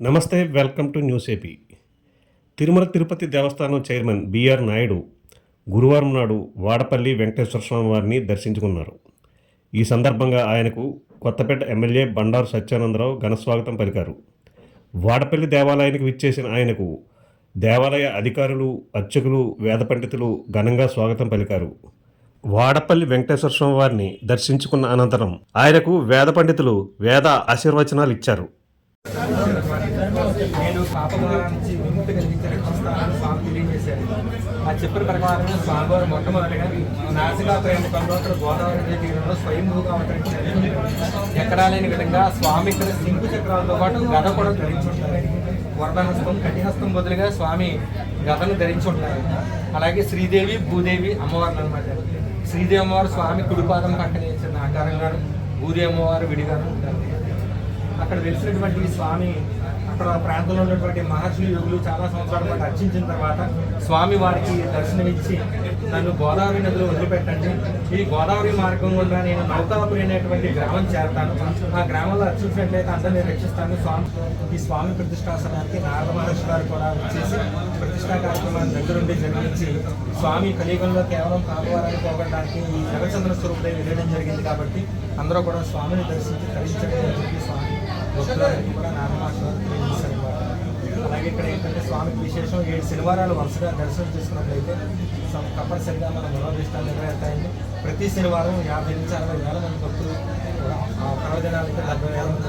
నమస్తే welcome to news AP. Tirumala Tirupati Devasthanam chairman BR Naidu గురువారం నాడు వాడపల్లి వెంకటేశ్వర స్వామి వారిని దర్శించుకున్నారు. ఈ సందర్భంగా ఆయనకు కొత్తపేట ఎమ్మెల్యే బండారు సత్యానందరావు ఘనస్వాగతం పలికారు. వాడపల్లి దేవాలయానికి విచ్చేసిన ఆయనకు దేవాలయ అధికారులు అర్చకులు వేద పండితులు ఘనంగా స్వాగతం పలికారు. వాడపల్లి వెంకటేశ్వర స్వామి వారిని దర్శించుకున్న అనంతరం ఆయనకు వేద పండితులు వేద ఆశీర్వచనాలు ఇచ్చారు. నేను పాపమాల నుంచి విముక్తి కలిగించి వస్తానని స్వామి తెలియజేశారు. ఆ చెప్పిన ప్రకారం స్వామివారు మొట్టమొదటిగా రెండు కొండోత్తర గోదావరి తీరంలో స్వయంభూగా అవతరించారు. ఎక్కడా లేని విధంగా స్వామి ఇక్కడ సింకు చక్రాలతో పాటు గద కూడా ధరించి ఉంటారు. వరదహస్తం కటిహస్తం బదులుగా స్వామి గదను ధరించి ఉంటారు. అలాగే శ్రీదేవి భూదేవి అమ్మవారు అనమాట శ్రీదేవి అమ్మవారు స్వామి కుడిపాదం పక్కన చిన్న ఆకారంగా భూదేవి అమ్మవారు విడిగాను ఉంటారు. అక్కడ వెలిసినటువంటి స్వామి అక్కడ ఆ ప్రాంతంలో ఉన్నటువంటి మహర్షులు యోగులు చాలా సంవత్సరాల పాటు అర్చించిన తర్వాత స్వామి వారికి దర్శనమిచ్చి నన్ను గోదావరి నదిలో వదిలిపెట్టండి. ఈ గోదావరి మార్గం గుండా నేను నౌకాపురి అనేటువంటి గ్రామం చేరతాను. ఆ గ్రామంలో అర్చించినట్లయితే అందరినీ రక్షిస్తాను. స్వామి ఈ స్వామి ప్రతిష్టాసనానికి నారద మహర్షి గారు కూడా వచ్చేసి ప్రతిష్టా కార్యక్రమాన్ని దగ్గరుండి జరిగించి స్వామి కలియుగంలో కేవలం కామవారాన్ని పోగొట్టడానికి ఈ జగచంద్ర స్వరూపుడే వెళ్ళడం జరిగింది కాబట్టి అందరూ కూడా స్వామిని దర్శించి తరించడం జరిగింది స్వామి కూడా నారమాస్వామి అలాగే ఇక్కడ ఏంటంటే స్వామికి విశేషం ఏడు శనివారాలు వరుసగా దర్శనం చేసుకున్నట్లయితే సం- తప్పనిసరిగా మన మనోభిష్టాలు నెరవేరుతాయండి ప్రతి శనివారం యాభై నుంచి అరవై వేల మంది భక్తులు ఆ పర్వదినాలకి డెబ్బై వేల మంది